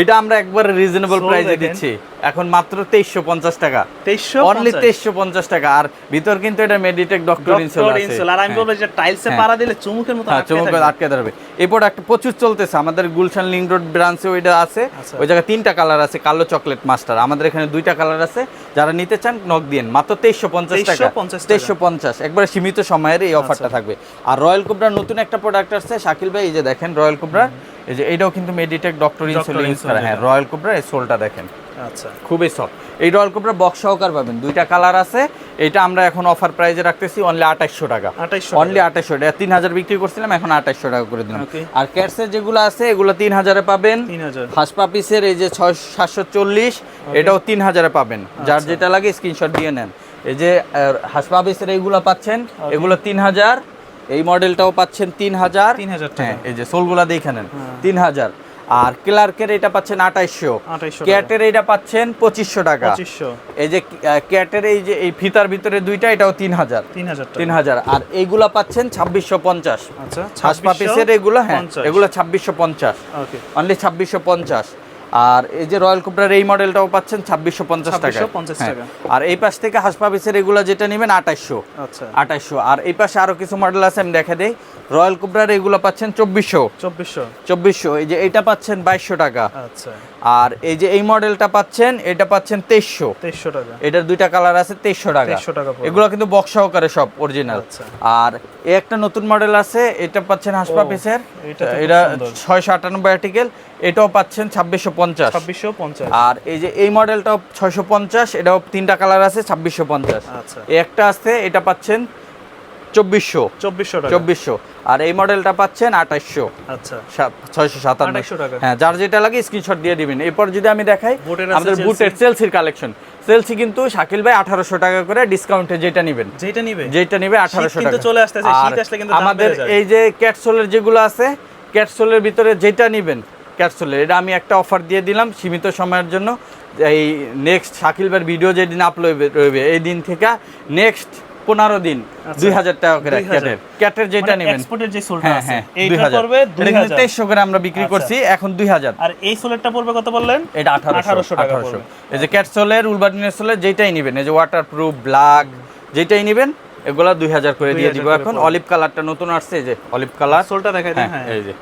এটা।
আমরা একবার রিজনেবল প্রাইসে দিচ্ছি। এখন মাত্র তেইশশো পঞ্চাশ টাকা।
তেইশশো
অনলি তেইশশো পঞ্চাশ টাকা। আর ভিতর কিন্তু এটা মেডিটেক ডক্টর ইনসোল আছে।
আর আমি
হ্যাঁ।
বলব যে টাইলসে
হ্যাঁ।
পাড়া দিলে চুমুকের মতো
হ্যাঁ
আটকে
চমক। আটকে ধরবে। এই প্রোডাক্ট প্রচুর চলতেছে। আমাদের গুলশান লিঙ্ক রোড ব্রাঞ্চে ওইটা আছে।
আচ্ছা।
ওই জায়গায় তিনটা কালার আছে কালো চকলেট মাস্টার আমাদের এখানে দুইটা কালার আছে। যারা নিতে চান নক দিন মাত্র তেইশশো পঞ্চাশ টাকা।
2350 টাকা।
তেইশশো পঞ্চাশ। একবারে সীমিত সময়ের এই অফারটা
আচ্ছা।
থাকবে। আর রয়্যাল কোবরার নতুন একটা প্রোডাক্ট আসছে। শাকিল ভাই এই যে দেখেন রয়্যাল কোবরার এই যে এইটাও কিন্তু মেডিটেক ডক্টর ইনসোল ইউজ হ্যাঁ রয়্যাল কোবরা এই সোলটা দেখেন।
আচ্ছা।
খুবই সফট এই রয়্যাল কোবরা বক্স সহকার পাবেন। দুইটা কালার আছে। এটা আমরা এখন অফার প্রাইজে রাখতেছি অনলি আঠাইশশো টাকা।
2800
অনলি আঠাইশশো টাকা। তিন হাজার বিক্রি করছিলাম এখন আঠাইশশো টাকা করে দিলাম। আর ক্যাটসের যেগুলো আছে এগুলো তিন হাজারে পাবেন। হাসপা পিসের এই যে ছয় সাতশো চল্লিশ এটাও তিন হাজারে পাবেন। যার
আচ্ছা।
যেটা লাগে স্ক্রিনশট দিয়ে নেন। এই যে হাসপা পিসের এইগুলো পাচ্ছেন এগুলো তিন হাজার। এই মডেলটাও পাচ্ছেন তিন হাজার।
3000 টাকা।
হ্যাঁ এই যে সোলগুলা দেখে নেন।
হ্যাঁ।
তিন হাজার। আর ক্লার্কের এটা পাচ্ছেন আঠাইশশো। ক্যাটের এইটা পাচ্ছেন পঁচিশশো টাকা। এই যে ক্যাটের এই যে এই ফিতার ভিতরে দুইটা এটাও তিন হাজার।
তিন হাজার
তিন হাজার। আর এইগুলা পাচ্ছেন ছাব্বিশশো পঞ্চাশ।
আচ্ছা
হাসপা পিসের এগুলো হ্যাঁ এগুলো ছাব্বিশশো পঞ্চাশ। অনলি ছাব্বিশশো পঞ্চাশ। আর এই যে রয়্যাল কোবরার এই মডেলটাও পাচ্ছেন ছাব্বিশশো পঞ্চাশ টাকা। আর এই পাশ থেকে হাসপাবিসের এগুলো যেটা নেবেন আঠাইশশো।
আচ্ছা।
আঠাইশশো। আর এই পাশে আরও কিছু মডেল আছে আমি দেখা দিই। রয়্যাল কোবরার এগুলো পাচ্ছেন চব্বিশশো।
চব্বিশশো।
চব্বিশশো। এই যে এটা পাচ্ছেন বাইশশো টাকা।
আচ্ছা।
আর এই যে এই মডেলটা পাচ্ছেন এটা পাচ্ছেন তেইশশো।
তেইশশো টাকা।
এটার দুইটা কালার আছে তেইশশো টাকা।
2300 টাকা
এগুলো কিন্তু বক্স সহকারে সব অরিজিনাল
আচ্ছা।
আর একটা নতুন মডেল আছে এটা পাচ্ছেন হাসপাপিসের
এটা
এটা ছয়শো আটানব্বই আর্টিকেল এটাও পাচ্ছেন ছাব্বিশশো পঞ্চাশ।
ছাব্বিশশো পঞ্চাশ।
আর এই যে এই মডেলটাও ছয়শো পঞ্চাশ এটাও তিনটা কালার আছে ছাব্বিশশো পঞ্চাশ।
আচ্ছা।
একটা আছে এটা পাচ্ছেন চব্বিশশো।
চব্বিশশো
চব্বিশশো। আর এই মডেলটা পাচ্ছেন আঠাইশশো।
আচ্ছা।
ছয়শো সাতান্ন।
2800 টাকা।
হ্যাঁ যার যেটা লাগে স্ক্রিনশট দিয়ে দিবেন। এরপর যদি আমি দেখাই আমাদের। বুটের সেলসির কালেকশন সেলসি কিন্তু শাকিল ভাই আঠারোশো টাকা করে ডিসকাউন্টে যেটা নেবেন।
যেটা নিবে?
যেটা নিবে আঠারোশো টাকা।
চলে কিন্তু
আমাদের এই যে ক্যাটসোলের যেগুলো আছে ক্যাটসোলের ভিতরে যেটা নিবেন ক্যাটসোলের এটা আমি একটা অফার দিয়ে দিলাম সীমিত সময়ের জন্য। এই নেক্সট শাকিল ভাইয়ের ভিডিও যেদিন আপলোড রইবে এই দিন থেকে নেক্সট পনেরো দিন
আচ্ছা।
দুই হাজার টাকা করে ক্যাটের। ক্যাটের যেটা নেবেন।
এক্সপোর্টের যে সোলটা
হ্যাঁ
আছে
হ্যাঁ
এইটা পড়বে
এটা কিন্তু
2000
তেইশশো করে আমরা বিক্রি
আচ্ছা।
করছি এখন দুই হাজার।
আর এই সোলেরটা পড়বে কত বললেন?
এটা আঠারোশো
1800 টাকা
আঠারোশো। এই যে ক্যাটসোলের উলবার্ডিনের সোলের যেটাই নেবেন। এই যে ওয়াটার প্রুফ ব্ল্যাক যেটাই নেবেন এগুলা দুই হাজার করে দিয়ে
2000
দিব এখন। অলিভ কালারটা নতুন আসছে এই যে অলিভ কালার
সোলটা দেখাই দেন হ্যাঁ।
এই যে।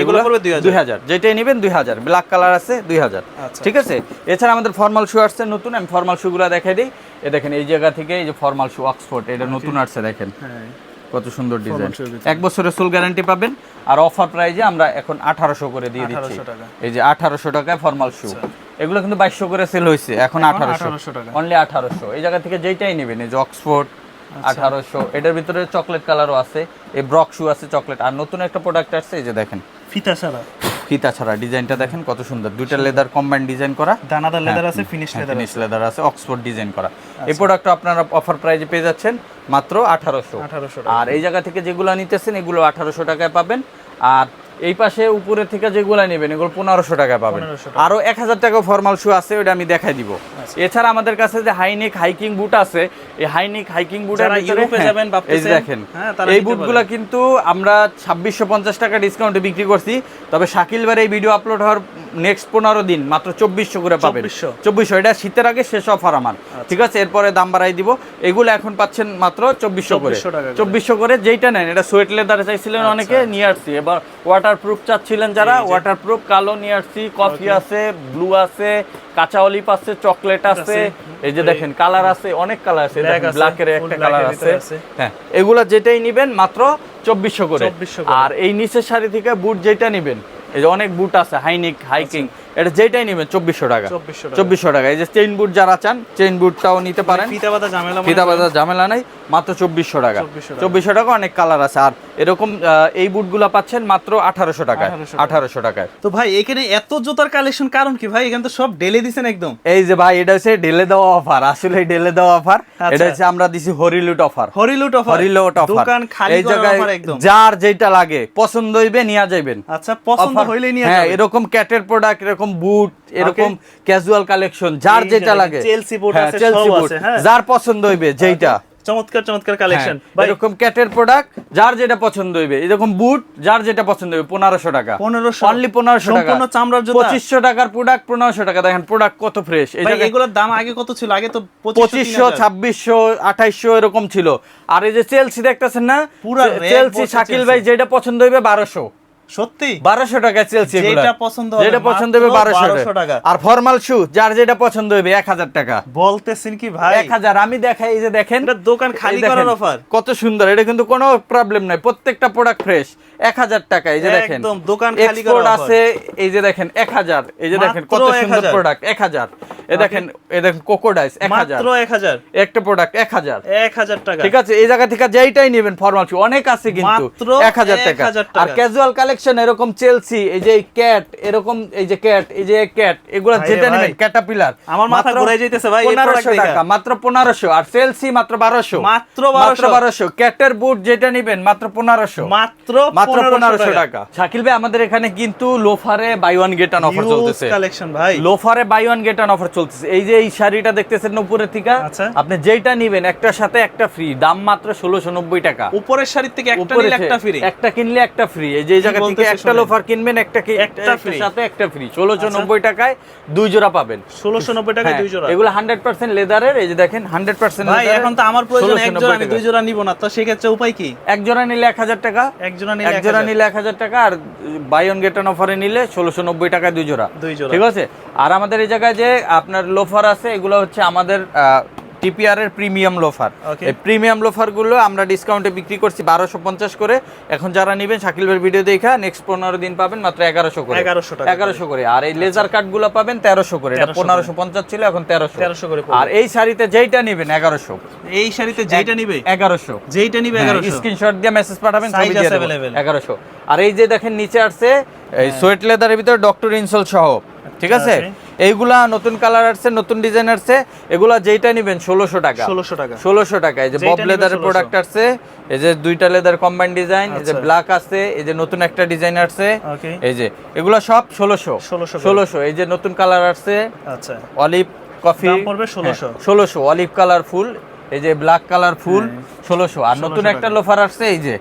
এগুলো পড়বে 2000
দুই হাজার। যেটাই নেবেন দুই হাজার। ব্ল্যাক কালার আছে দুই হাজার।
আচ্ছা।
ঠিক আছে? এছাড়া আমাদের ফর্মাল শু আসছে নতুন আমি ফর্মাল শুগুলো দেখাই দিই। এ দেখেন এই জায়গা থেকে এই যে ফর্মাল শু অক্সফোর্ড এটা নতুন আসছে দেখেন।
হ্যাঁ।
কত সুন্দর ডিজাইন। এক বছরের সুল গ্যারান্টি পাবেন। আর অফার প্রাইজে আমরা এখন আঠারোশো করে দিয়ে দিচ্ছি। এই যে আঠারোশো টাকায় ফর্মাল শু এগুলো কিন্তু বাইশশো করে সেল হয়েছে এখন আঠারোশো।
1800 টাকা।
অনলি আঠারোশো। এই জায়গা থেকে যেইটাই নেবেন এই যে অক্সফোর্ড আঠারোশো। এটার ভিতরে চকলেট কালারও আছে এই ব্রক শু আছে চকলেট আর নতুন একটা প্রোডাক্ট আসছে এই যে দেখেন।
ফিতা ছাড়া।
ফিতা ছাড়া ডিজাইনটা দেখেন কত সুন্দর। দুইটা লেদার কম্বাইন ডিজাইন করা।
দানাদার লেদার আছে ফিনিশ লেদার
ফিনিশ লেদার আছে। অক্সফোর্ড ডিজাইন করা। এই প্রোডাক্টটা আপনারা অফার প্রাইজে পেয়ে যাচ্ছেন মাত্র আঠারোশো।
1800
আর এই জায়গা থেকে যেগুলো নিতেছেন এগুলো আঠারোশো টাকায় পাবেন। আর এই পাশে উপরে থেকে যেগুলো নেবেন এগুলো পনেরোশো টাকায় পাবেন।
1500
আরও এক হাজার টাকা ফর্মাল শু আছে ওটা আমি দেখাই দিব। এছাড়া আমাদের কাছে যে হাইনেক হাইকিং বুট আছে এই হাইনেক হাইকিং
যারা ইউরোপে
হ্যাঁ,
যাবেন
এই দেখেন
হ্যাঁ,
এই বুটগুলা কিন্তু আমরা ছাব্বিশশো পঞ্চাশ টাকা ডিসকাউন্টে বিক্রি করছি। তবে শাকিল বার এই ভিডিও আপলোড হওয়ার নেক্সট পনেরো দিন মাত্র চব্বিশশো করে পাবেন।
2400
চব্বিশশো এটা শীতের আগে শেষ অফার আমার। ঠিক আছে এরপরে দাম বাড়াই দিব। এগুলো এখন পাচ্ছেন মাত্র চব্বিশশো করে।
2400 করে।
চব্বিশশো করে যেইটা নেন এটা সোয়েট লেদারে চাইছিলেন
আচ্ছা।
অনেকে নিয়ে আসছি। এবার ওয়াটার প্রুফ চাচ্ছিলেন যারা ওয়াটার প্রুফ কালো নিয়ে আসছি কফি আছে ব্লু আছে কাঁচা অলিভ আছে চকলেট আছে এই যে দেখেন কালার আছে অনেক কালার আছে ব্ল্যাকের একটা কালার আছে। হ্যাঁ এগুলা যেটাই নিবেন মাত্র চব্বিশশো করে।
2400 করে।
আর এই নিচের শাড়ি থেকে বুট যেটা নিবেন এই যে অনেক বুট আছে হাইনিক হাইকিং এটা যেটাই নিবেন চব্বিশশো টাকা।
2400 টাকা।
চব্বিশশো টাকা। এই যে চেইন বুট যারা চান চেইন বুটটাও নিতে পারেন।
ফিতা বাদা ঝামেলা মনে
ফিতা
করেন।
ঝামেলা নাই মাত্র চব্বিশশো টাকা।
2400 টাকা।
চব্বিশশো টাকা অনেক কালার আছে। আর এরকম এই বুটগুলা পাচ্ছেন মাত্র আঠারোশো টাকায়
1800 টাকা।
আঠারোশো টাকায়।
তো ভাই এখানে এত জুতার কালেকশন কারণ কি ভাই? এখানে তো সব ডেলে দিছেন একদম।
এই যে ভাই এটা হচ্ছে ডেলে দেওয়া অফার আসলে ডেলে দেওয়া অফার
আচ্ছা।
এটা হচ্ছে আমরা দিছি হরিলুট অফার
হরিলুট অফার
হরিলুট অফার
দোকান খালি
এই জায়গায়
একদম।
যার যেটা লাগে পছন্দ হইবে নিয়ে যাবেন
আচ্ছা পছন্দ হইলে নিয়ে
হ্যাঁ
যাবেন।
এরকম ক্যাটের প্রোডাক্ট এরকম বুট এরকম ক্যাজুয়াল কালেকশন যার যেটা লাগে।
Chelsea boot
হ্যাঁ,
আছে,
Chelsea
সব আছে, হ্যাঁ।
যার পছন্দ হইবে যেইটা।
চমৎকার চমৎকার কালেকশন
হ্যাঁ, এরকম ক্যাটের প্রোডাক্ট যার যেটা পছন্দ হইবে। এরকম বুট যার যেটা পছন্দ হইবে পনেরোশো টাকা।
1500
অনলি পনেরোশো টাকা।
চামড়ার জুতা?
পঁচিশশো টাকার প্রোডাক্ট পনেরোশো টাকা। দেখেন প্রোডাক্ট কত ফ্রেশ
এগুলোর দাম আগে কত ছিল? আগে তো
পঁচিশশো ছাব্বিশশো আঠাইশশো এরকম ছিল। আর এই যে চেলসি দেখতেছেন না?
পুরা
চেলসি শাকিল ভাই যেটা পছন্দ হইবে বারোশো।
সত্যি?
বারোশো টাকা এগুলা।
যেটা পছন্দ হবে
যেটা পছন্দ হবে বারোশো
1200 টাকা।
আর ফর্মাল শু যার যেটা পছন্দ এক হাজার টাকা।
বলতেছেন কি ভাই?
এক হাজার আমি দেখাই এই যে দেখেন
এটা দোকান খালি করার অফার
কত সুন্দর এটা কিন্তু কোনো প্রবলেম নাই। প্রত্যেকটা প্রোডাক্ট ফ্রেশ এক হাজার টাকা এই যে দেখেন।
একদম দোকান খালি করার offer।
আছে এই যে দেখেন এক হাজার এই যে দেখেন কত সুন্দর প্রোডাক্ট এক হাজার। এ দেখেন এ দেখেন কোকোডাইস এক হাজার।
মাত্র এক হাজার।
একটা প্রোডাক্ট এক হাজার।
টাকা।
ঠিক আছে এই জায়গা থেকে যেইটাই নেবেন ফর্মাল শু অনেক আছে কিন্তু এক হাজার টাকা।
1000 টাকা।
আর ক্যাজুয়াল কালেকশন এরকম চেলসি এই যে ক্যাট এরকম এই যে ক্যাট এই যে ক্যাট এগুলা যেটা নেবেন ক্যাটাপিলার
আমার মাথা ঘুরাই যাইতেছে ভাই, এই product
পনেরোশো
দেখা।
টাকা মাত্র পনেরোশো। আর চেলসি মাত্র বারোশো।
মাত্র
মাত্র
1200
ক্যাটের বুট যেটা নেবেন মাত্র পনেরোশো।
মাত্র
মাত্র পনেরোশো
পনেরোশো
টাকা। শাকিল ভাই আমাদের এখানে কিন্তু লোফারে buy one get one offer চলতেছে।
কালেকশন ভাই।
লোফারে buy one get one offer চলতেছে। এই যে এই শাড়িটা দেখতেছেন না উপরের থেকে
আচ্ছা।
আপনি যেটা নিবেন একটার সাথে একটা ফ্রি দাম মাত্র ষোলোশো নব্বই টাকা।
উপরের শাড়ির থেকে একটা নিলে একটা ফ্রি
একটা কিনলে একটা ফ্রি এই যে এই জায়গা
চলতেছে
একটা লোফার কিনবেন একটা কি
একটা free।
সাথে একটা ফ্রি ষোলোশো নব্বই টাকায় দুই জোড়া পাবেন।
ষোলোশো নব্বই টাকায়
হ্যাঁ,
দুই জোড়া।
এগুলো হান্ড্রেড পার্সেন্ট লেদারের এই যে দেখেন হান্ড্রেড পার্সেন্ট
ভাই এখন তো আমার প্রয়োজন এক জোড়া আমি দুই জোড়া নিব না তো সেক্ষেত্রে উপায় কি?
এক জোড়া নিলে এক হাজার টাকা
এক জোড়া নিলে
এক জোড়া
হাজার।
নিলে এক হাজার টাকা আর বাই অন গেট অন অফারে নিলে ষোলোশো নব্বই টাকা দুই জোড়া।
দুই জোড়া।
ঠিক আছে? আর আমাদের এই জায়গায় যে আপনার লোফার আছে এগুলো হচ্ছে আমাদের টিপিআর এর প্রিমিয়াম লোফার। এই প্রিমিয়াম লোফারগুলো আমরা ডিসকাউন্টে বিক্রি করছি বারোশো পঞ্চাশ করে। এখন যারা নেবেন শাকিল ভাইয়ের ভিডিও দেখা নেক্সট পনেরো দিন পাবেন মাত্র এগারোশো করে।
1100 টাকা
এগারোশো করে। আর এই লেজার কাটগুলো পাবেন তেরোশো করে। এটা
1300
পনেরোশো পঞ্চাশ ছিল এখন তেরোশো।
1300 করে
আর এই শাড়িতে যেইটা নেবেন এগারোশো।
এই শাড়িতে যেইটা নিবে?
এগারোশো।
যেইটা নিবে এগারোশো।
স্ক্রিনশট দিয়ে মেসেজ পাঠাবেন। 1100 আর এই যে দেখেন নিচে আসছে এই সোয়েট লেদারের ভিতরে ডক্টর ইনসোল সহ। ঠিক আছে?
আছে।
এইগুলা নতুন কালার আসছে নতুন ডিজাইন আসছে এগুলা যেইটা নিবেন ষোলোশো টাকা।
ষোলোশো টাকা।
ষোলোশো টাকা। এই যে বব লেদারের প্রোডাক্ট আসছে এই যে দুইটা লেদার কম্বাইন ডিজাইন এই যে
আচ্ছা।
ব্ল্যাক আছে এই যে নতুন একটা ডিজাইন আসছে এই যে এগুলা সব ষোলোশো।
1600
ষোলোশো। এই যে নতুন কালার আসছে
আচ্ছা।
অলিভ কফি
দাম পড়বে 1600
ষোলোশো। অলিভ কালার ফুল এই যে ব্ল্যাক কালার ফুল ষোলোশো। আর নতুন একটা লোফার আসছে এই যে।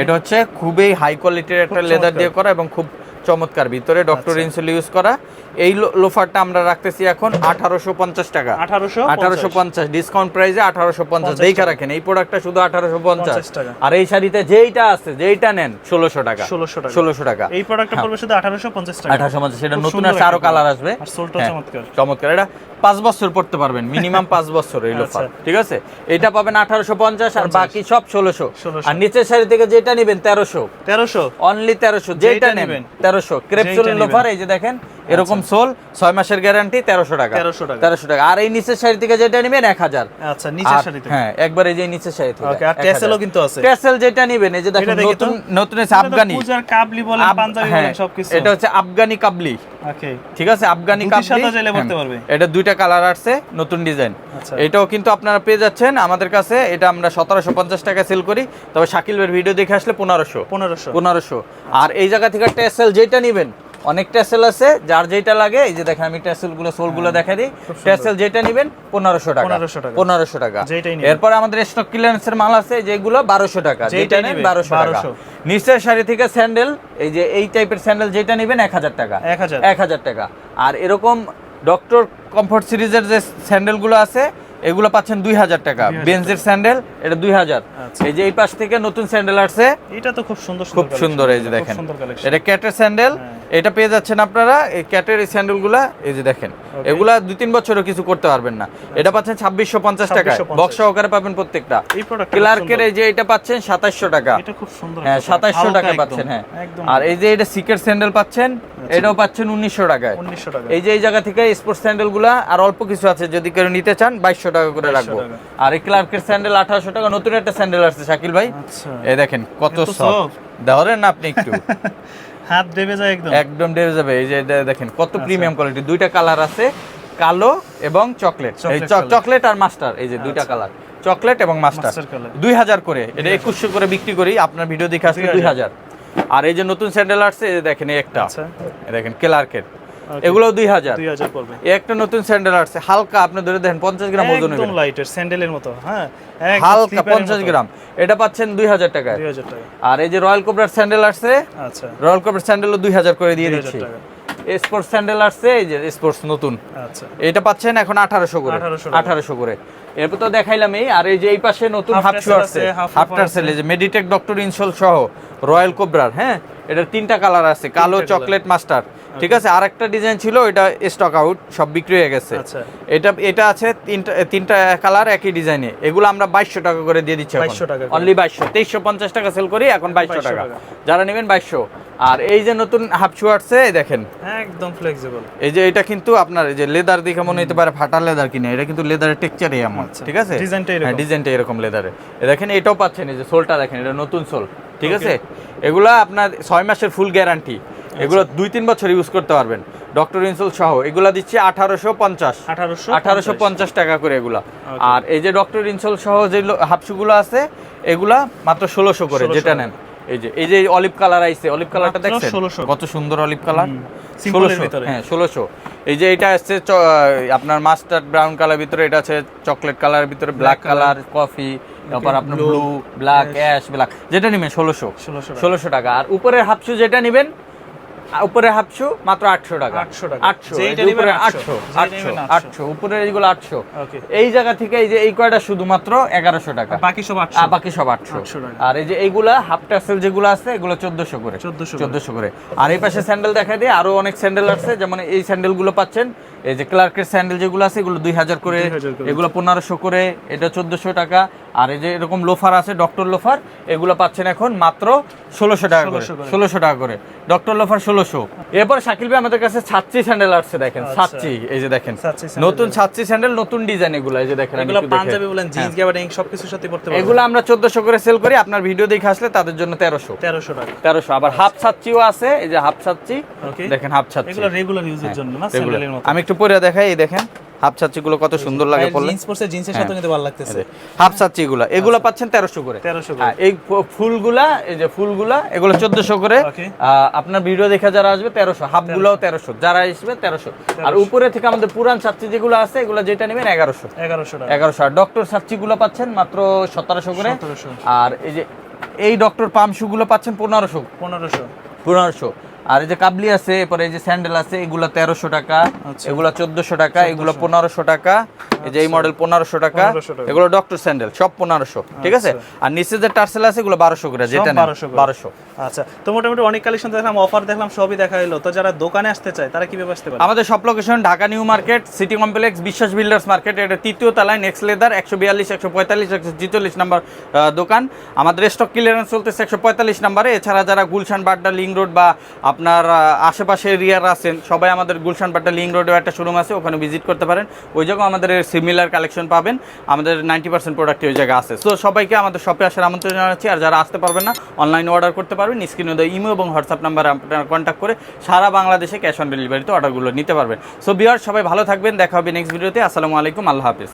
এটা হচ্ছে খুবই হাই কোয়ালিটির একটা লেদার দিয়ে করা এবং খুব চমৎকার। ভিতরে ডক্টর
আচ্ছা।
ইনসুল ইউজ করা। এই লোফারটা আমরা রাখতেছি এখন আঠারোশো পঞ্চাশ টাকা।
আঠারোশো
আঠারোশো পঞ্চাশ ডিসকাউন্ট প্রাইসে আঠারোশো পঞ্চাশ।
50
দেখা রাখেন এই প্রোডাক্টটা শুধু আঠারোশো পঞ্চাশ।
টাকা।
আর এই শাড়িতে যেইটা আছে যেইটা নেন ষোলোশো টাকা।
1600 টাকা।
ষোলোশো টাকা।
এই প্রোডাক্টটা পড়বে শুধু আঠারোশো পঞ্চাশ টাকা।
আঠারোশো পঞ্চাশ সেটা নতুন আছে
আরও
কালার আসবে। হ্যাঁ,
চমৎকার।
চমৎকার। এটা পাঁচ বছর পড়তে পারবেন মিনিমাম পাঁচ বছর এই লোফার
আচ্ছা।
ঠিক আছে? এটা পাবেন আঠারোশো পঞ্চাশ আর বাকি সব ষোলোশো। আর নিচের শাড়ি থেকে যেটা নেবেন তেরোশো।
তেরোশো।
অনলি তেরোশো।
যেইটা
যেটা
নেবেন।
তেরোশো। ক্রেপসুল লোফার এই যে দেখেন এরকম সোল ছয় মাসের গ্যারান্টি তেরোশো টাকা।
1300 টাকা।
তেরোশো টাকা। আর এই নিচের শাড়ি থেকে যেটা নেবেন এক হাজার।
আচ্ছা নিচের শাড়িতে?
হ্যাঁ একবার এই যে নিচের শাড়ি থেকে।
আর টেসেলও কিন্তু আছে।
টেসেল যেটা নেবেন এই যে দেখেন। নতুন নতুন আফগানি।
কাবলি
আব-
পাঞ্জাবি
হ্যাঁ,
বলেন সবকিছু।
এটা হচ্ছে আফগানি কাবলি।
ওকে
ঠিক আছে? আফগানি কাবলি। হ্যাঁ,
পারবে।
এটা দুইটা কালার আসছে নতুন ডিজাইন
আচ্ছা।
এটাও কিন্তু আপনারা পেয়ে যাচ্ছেন আমাদের কাছে। এটা আমরা সতেরোশো পঞ্চাশ টাকা সেল করি। তবে শাকিলের ভিডিও দেখে আসলে পনেরোশো।
পনেরোশো।
পনেরোশো। আর এই জায়গা থেকে টেসেল যেটা নেবেন অনেক টেসেল আছে যার যেটা লাগে এই যে দেখেন আমি টেসেলগুলো সোলগুলো দেখা দিই টেসেল যেটা নেবেন পনেরোশো টাকা।
1500 টাকা।
পনেরোশো টাকা। এরপর আমাদের স্টক ক্লিয়ারেন্সের মাল আছে যেগুলো বারোশো টাকা। যেটা নেন বারোশো টাকা।
1200
নিচের শাড়ি থেকে স্যান্ডেল এই যে এই টাইপের স্যান্ডেল যেটা নেবেন এক হাজার টাকা।
এক হাজার।
এক হাজার টাকা। আর এরকম ডক্টর কমফোর্ট সিরিজের যে স্যান্ডেলগুলো আছে এগুলো পাচ্ছেন দুই হাজার টাকা।
2000
বেঞ্জের স্যান্ডেল এটা দুই হাজার।
আচ্ছা।
এই যে এই পাশ থেকে নতুন স্যান্ডেল আসছে।
এটা তো খুব সুন্দর
খুব সুন্দর এই যে দেখেন। এটা ক্যাটের স্যান্ডেল।
হ্যাঁ।
এটা পেয়ে যাচ্ছেন আপনারা এই ক্যাটের এই স্যান্ডেলগুলা এই যে দেখেন। এগুলা দুই তিন বছরও কিছু করতে পারবেন না। এটা পাচ্ছেন ছাব্বিশশো পঞ্চাশ টাকা বক্স সহকারে পাবেন প্রত্যেকটা। ক্লার্কের এই যে এটা পাচ্ছেন সাতাশশো টাকা।
খুব সুন্দর
হ্যাঁ সাতাশশো টাকা পাচ্ছেন হ্যাঁ। আর এই যে এটা সিকের স্যান্ডেল পাচ্ছেন এটাও পাচ্ছেন উনিশশো টাকায়। এই যে এই জায়গা থেকে স্পোর্টস স্যান্ডেলগুলা আর অল্প কিছু আছে যদি কেউ নিতে চান বাইশশো টাকা করে রাখব। আর এই ক্লার্কের স্যান্ডেল আঠারোশো টাকা নতুন একটা স্যান্ডেল আসছে শাকিল ভাই।
আচ্ছা।
এই দেখেন কত সফট ধরেন আপনি একটু।
হাত দেবে যায় একদম।
একদম ডেবে যাবে। এই যে দেখেন কত
আচ্ছা।
প্রিমিয়াম কোয়ালিটি দুইটা কালার আছে কালো এবং চকলেট এই চকলেট আর মাস্টার এই যে দুইটা কালার চকলেট এবং মাস্টার দুই হাজার করে। এটা একুশশো করে বিক্রি করি। আপনার ভিডিও দেখে আসলে দুই হাজার। আর এই যে নতুন স্যান্ডেল আসছে দেখেন এই একটা।
আচ্ছা।
দেখেন কেলার্কের। এগুলো দুই হাজার।
দুই হাজার পড়বে।
একটা নতুন স্যান্ডেল আসছে হালকা আপনি ধরে দেখেন পঞ্চাশ গ্রাম ওজন
একদম লাইটের স্যান্ডেলের মতো হ্যাঁ
হালকা পঞ্চাশ। গ্রাম এটা পাচ্ছেন দুই হাজার টাকায়।
দুই হাজার টাকা।
আর এই যে রয়্যাল কোবরার স্যান্ডেল আসছে
আচ্ছা।
রয়্যাল কোবরার স্যান্ডেলও দুই হাজার করে দিয়ে দিচ্ছি। স্পোর্টস স্যান্ডেল আসছে এই যে স্পোর্টস নতুন।
আচ্ছা।
এটা পাচ্ছেন এখন আঠারোশো করে।
1800
আঠারোশো করে। এরপর তো দেখাইলাম এই আর এই যে এই পাশে নতুন হাফ শু আসছে। হাফ টার্সেল এই যে মেডিটেক ডক্টর ইনসোল সহ রয়্যাল কোবরার হ্যাঁ? এটার তিনটা কালার আছে কালো চকলেট মাস্টার ঠিক আছে আর একটা ডিজাইন ছিল এটা স্টক আউট সব বিক্রি হয়ে গেছে।
আচ্ছা।
এটা এটা আছে তিনটা তিনটা কালার একই ডিজাইনে এগুলো আমরা বাইশশো টাকা করে দিয়ে দিচ্ছি
2200 টাকা করে।
অনলি বাইশশো। তেইশশো পঞ্চাশ টাকা সেল করি এখন বাইশশো টাকা। যারা নেবেন বাইশশো। আর এই যে নতুন হাফ শু আসছে দেখেন।
একদম ফ্লেক্সিবল
এই যে এটা কিন্তু আপনার এই যে লেদার দেখে মনে হতে পারে ফাটা লেদার কিনে এটা কিন্তু লেদারের টেক্সচারই এমন
আচ্ছা।
ঠিক আছে?
ডিজাইনটা এরকম।
হ্যাঁ ডিজাইনটা এরকম লেদারে দেখেন এটাও পাচ্ছেন এই যে সোলটা দেখেন এটা নতুন সোল ঠিক আছে? এগুলা আপনার ছয় মাসের ফুল গ্যারান্টি এগুলো
আচ্ছা।
দুই তিন বছর ইউজ করতে পারবেন। ডক্টর ইনসোল সহ এগুলা দিচ্ছি আঠারোশো পঞ্চাশ।
আঠারোশো
পঞ্চাশ। টাকা করে এগুলা। আর এই যে ডক্টর ইনসোল সহ যে হাফশুগুলো আছে এগুলা মাত্র ষোলোশো করে যেটা নেন। এই যে এই যে অলিভ কালার আইছে অলিভ কালারটা দেখছেন? কত সুন্দর অলিভ কালার ষোলোশো।
ভিতরে।
হ্যাঁ ষোলোশো। এই যে এটা আসছে আপনার মাস্টার্ড ব্রাউন কালার ভিতরে এটা আছে চকলেট কালারের ভিতরে ব্ল্যাক কালার কফি তারপর আপনার ব্লু ব্ল্যাক অ্যাশ ব্ল্যাক যেটা নেবেন ষোলোশো।
ষোলোশো টাকা।
আর উপরের হাফ শু যেটা নেবেন আ, উপরের হাফ শু মাত্র আটশো টাকা।
800 টাকা।
আটশো উপরে
800,
আটশো আটশো
800
আটশো উপরের এইগুলো আটশো।
ওকে।
এই জায়গা থেকে এই যে এই কয়টা শুধুমাত্র এগারোশো টাকা।
বাকি সব আটশো।
আর বাকি সব আটশো।
800
আর এই যে এইগুলা হাফ টাসেল যেগুলো আছে এগুলো চোদ্দশো করে।
1400 করে।
চোদ্দশো করে। আর এই পাশে স্যান্ডেল দেখা দিয়ে আরও অনেক স্যান্ডেল আছে যেমন এই স্যান্ডেলগুলো পাচ্ছেন এই যে ক্লার্কের স্যান্ডেল যেগুলো আছে এগুলো দুই হাজার করে এগুলো পনেরোশো করে এটা চোদ্দশো টাকা। আর এই যে এরকম লোফার আছে ডক্টর লোফার এগুলো পাচ্ছেন এখন মাত্র ষোলোশো টাকা করে। ষোলোশো টাকা করে। ডক্টর লোফার ষোলোশো। এরপর শাকিল ভাই আমাদের কাছে ছাচ্চি স্যান্ডেল আসছে দেখেন।
আচ্ছা।
ছাচ্চি এই যে দেখেন। নতুন ছাচ্চি স্যান্ডেল নতুন ডিজাইন এগুলো এই যে দেখেন
এগুলো পাঞ্জাবি বলেন জিন্স গ্যাবার্ডিং সবকিছুর সাথে পড়তে পারবেন।
এগুলো আমরা চোদ্দশো করে সেল করি আপনার ভিডিও দেখে আসলে তাদের জন্য তেরোশো।
তেরোশো টাকা।
তেরোশো। আবার হাফ ছাচ্চিও আছে এই যে হাফ ছাচ্চি। দেখেন হাফ ছাচ্চি।
এগুলো রেগুলার ইউজের জন্য না স্যান্ডেলের মতো।
আমি একটু পরে দেখাই এই দেখেন হাফ ছাচ্চি গুলো কত সুন্দর লাগে পড়লে
জিন্স পরছে জিন্সের সাথে কিন্তু ভালো লাগতেছে।
হাফ ছাচ্চি গুলো এগুলো পাচ্ছেন তেরোশো করে।
1300 করে।
হ্যাঁ, এই ফুলগুলা এই যে ফুলগুলা এগুলো চোদ্দশো করে। আপনার ভিডিও দেখে যারা আসবে তেরোশো হাফ গুলাও তেরোশো যারা আসবে তেরোশো। আর উপরে থেকে আমাদের পুরান ছাচ্চি যেগুলো আছে এগুলো যেটা নেবেন এগারোশো।
এগারোশো টাকা।
এগারোশো। আর ডক্টরগুলো পাচ্ছেন মাত্র সতেরোশো করে।
1700
আর এই যে এই ডক্টর পাম শু গুলো পাচ্ছেন পনেরোশো।
পনেরোশো।
পনেরোশো। আর এই যে কাবলি আছে এরপরে এই যে স্যান্ডেল আছে এগুলো তেরোশো টাকা
আচ্ছা।
এগুলো চোদ্দশো টাকা এগুলো পনেরোশো টাকা এই যে এই মডেল পনেরোশো টাকা
1500 টাকা।
এগুলো ডক্টর স্যান্ডেল সব পনেরোশো ঠিক আছে? আর নিচে যে টার্সেল আছে এগুলো বারোশো করে যেটা
1200
বারোশো
আচ্ছা তো মোটামুটি অনেক কালেকশন দেখলাম অফার দেখলাম সবই দেখা হলো তো যারা দোকানে আসতে চায় তারা কীভাবে আসতে পারে?
আমাদের সব location Dhaka New Market City Complex Biswas builders market এটা তৃতীয় তলায় নেক্সট লেদার একশো বিয়াল্লিশ একশো পঁয়তাল্লিশ একশো ছিচল্লিশ নাম্বার দোকান। আমাদের স্টক ক্লিয়ারেন্স চলতেছে একশো পঁয়তাল্লিশ নাম্বারে এছাড়া যারা গুলশান বাড্ডা লিং রোড বা আপনার আশেপাশে এরিয়ার আছেন, সবাই আমাদের গুলশান বাড্ডা লিং রোডেও একটা শোরুম আছে, ওখানে ভিজিট করতে পারেন। ওই জায়গায় আমাদের সিমিলার কালেকশন পাবেন। আমাদের নাইনটি পার্সেন্ট প্রোডাক্ট ওই জায়গায় আছে। তো সবাইকে আমাদের শপে আসার আমন্ত্রণ জানাচ্ছি, আর যারা আসতে পারবেন না অনলাইনে অর্ডার করতে পারবেন স্ক্রিনে দেওয়া ইমো এবং হোয়াটসঅ্যাপ নাম্বারে আপনারা কন্ট্যাক্ট করে সারা বাংলাদেশে ক্যাশ অন ডেলিভারিতে অর্ডারগুলো নিতে পারবেন। সো বিয়ার সবাই ভালো থাকবেন, দেখা হবে নেক্সট ভিডিওতে আসসালামু আলাইকুম, আল্লাহ হাফিজ।